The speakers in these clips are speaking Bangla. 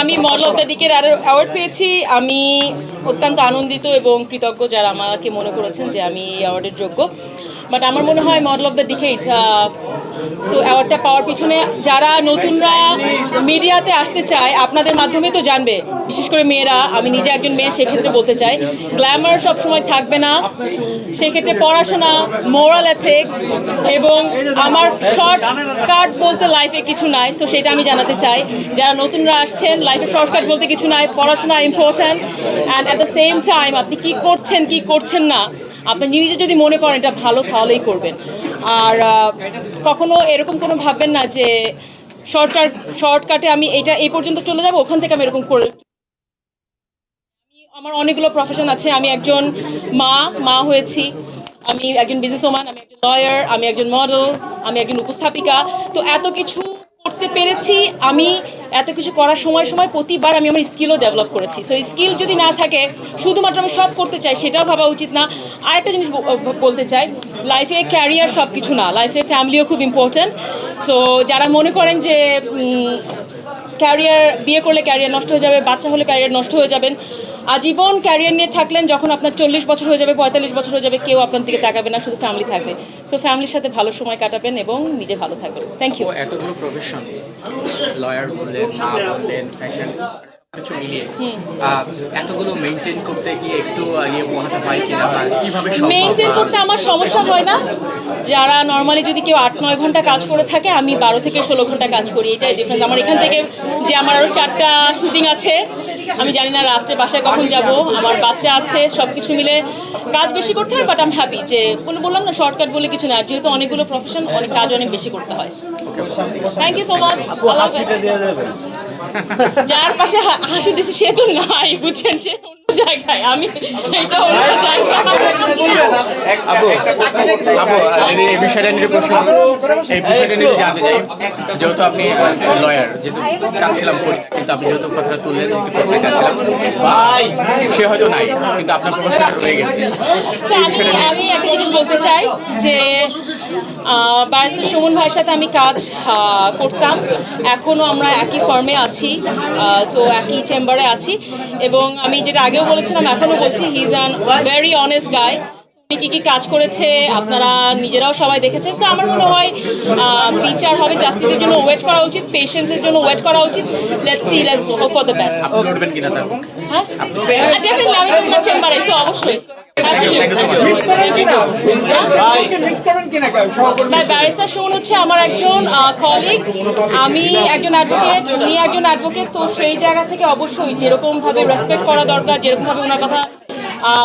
আমি মডেল অফ দ্য ডিকের অ্যাওয়ার্ড পেয়েছি। আমি অত্যন্ত আনন্দিত এবং কৃতজ্ঞ যারা আমাকে মনে করেছেন যে আমি এই অ্যাওয়ার্ডের যোগ্য। বাট আমার মনে হয় model of the decade so অ্যাওয়ার্ডটা পাওয়ার পিছনে যারা নতুনরা মিডিয়াতে আসতে চায়, আপনাদের মাধ্যমে তো জানবে। বিশেষ করে মেয়েরা, আমি নিজে একজন মেয়ে, সেক্ষেত্রে বলতে চাই গ্ল্যামার সবসময় থাকবে না। সেক্ষেত্রে পড়াশোনা মোরাল এথিক্স এবং আমার শর্টকাট বলতে লাইফে কিছু নাই। সো সেটা আমি জানাতে চাই, যারা নতুনরা আসছেন লাইফে শর্টকাট বলতে কিছু নাই, পড়াশোনা important and at the same time আপনি কি করছেন কি করছেন না, আপনি নিজে যদি মনে করেন এটা ভালো, তাহলেই করবেন। আর কখনো এরকম কোনো ভাববেন না যে শর্টকাট, শর্টকাটে আমি এটা এই পর্যন্ত চলে যাব, ওখান থেকে আমি এরকম করে আমার অনেকগুলো প্রফেশন আছে, আমি একজন মা মা হয়েছি, আমি একজন বিজনেস ওম্যান আমি একজন লয়ার আমি একজন মডেল আমি একজন উপস্থাপিকা, তো এত কিছু করতে পেরেছি, আমি এত কিছু করার সময় সময় প্রতিবার আমি আমার স্কিলও ডেভেলপ করেছি। সো স্কিল যদি না থাকে, শুধুমাত্র আমি সব করতে চাই, সেটাও ভাবা উচিত না। আরেকটা জিনিস বলতে চাই লাইফে ক্যারিয়ার সব কিছু না। লাইফে ফ্যামিলিও খুব ইম্পর্ট্যান্ট সো যারা মনে করেন যে ক্যারিয়ার বিয়ে করলে ক্যারিয়ার নষ্ট হয়ে যাবে, বাচ্চা হলে ক্যারিয়ার নষ্ট হয়ে যাবেন, আজীবন ক্যারিয়ার নিয়ে থাকলেন যখন আপনার চল্লিশ বছর হয়ে যাবে, পঁয়তাল্লিশ বছর হয়ে যাবে, কেউ আপনার দিকে তাকাবে না, শুধু ফ্যামিলি থাকবে। সো ফ্যামিলির সাথে ভালো সময় কাটাবেন এবং নিজে ভালো থাকবেন। থ্যাংক ইউ এতগুলো প্রফেশন লয়ার বললেন, মা বললেন ফ্যাশন কিছু মিলিয়ে। এতগুলো মেনটেন করতে গিয়ে একটু ইয়ে মনে হয় কিনা বা কীভাবে সম্ভব? মেনটেন করতে আমার সমস্যা হয় না। যারা নর্মালি যদি কেউ আট নয় ঘণ্টা কাজ করে থাকে আমি বারো থেকে ষোলো ঘণ্টা কাজ করি। এটাই ডিফারেন্স আমার এখান থেকে যে আমার আরও চারটা শুটিং আছে আমি জানি না রাত্রে বাসায় কখন যাব। আমার বাচ্চা আছে সব কিছু মিলে কাজ বেশি করতে হয় বাট আমি হ্যাপি যে বলে বললাম না শর্টকাট বলে কিছু না। যেহেতু অনেকগুলো প্রফেশন অনেক কাজ অনেক বেশি করতে হয়। থ্যাংক ইউ সো মাচ যার পাশে হাসি দিচ্ছে সে তো নাই বুঝছেন? সে অন্য জায়গায়। আমি এটা অন্য জায়গায় আবু আবু যদি এই বিষয়টা নিয়ে প্রশ্ন এই বিষয়টা নিয়ে জানতে চাই যেহেতু আপনি লয়ার যেহেতু চাচ্ছিলাম করি কিন্তু আপনি যেহেতু কথাটা তুললেন করতে চাচ্ছিলাম। সে হয়তো নাই কিন্তু আপনার রয়ে গেছে। আচ্ছা, আমি আমি একটা জিনিস বলতে চাই যে বারিস্টার সুমন ভাইয়ের সাথে আমি কাজ করতাম। এখনও আমরা একই ফর্মে আছি সো একই চেম্বারে আছি। এবং আমি যেটা আগেও বলেছিলাম এখনও বলছি he is an very honest guy উনি কী কী কাজ করেছে আপনারা নিজেরাও সবাই দেখেছেন। তো আমার মনে হয় বিচার হবে জাস্টিসের জন্য ওয়েট করা উচিত পেশেন্সের জন্য ওয়েট করা উচিত। Let's see let's hope for the best হ্যাঁ? ডেফিনেটলি আমি তো চেম্বারে অবশ্যই। ব্যারিস্টার শোন হচ্ছে আমার একজন কলিগ আমি একজন অ্যাডভোকেট উনি একজন অ্যাডভোকেট তো সেই জায়গা থেকে অবশ্যই যেরকমভাবে রেসপেক্ট করা দরকার যেরকমভাবে ওনার কথা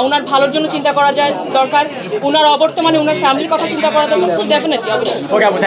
ওনার ভালোর জন্য চিন্তা করা যায় দরকার ওনার অবর্তমানে ওনার ফ্যামিলির কথা চিন্তা করা দরকার সো ডেফিনেটলি অবশ্যই।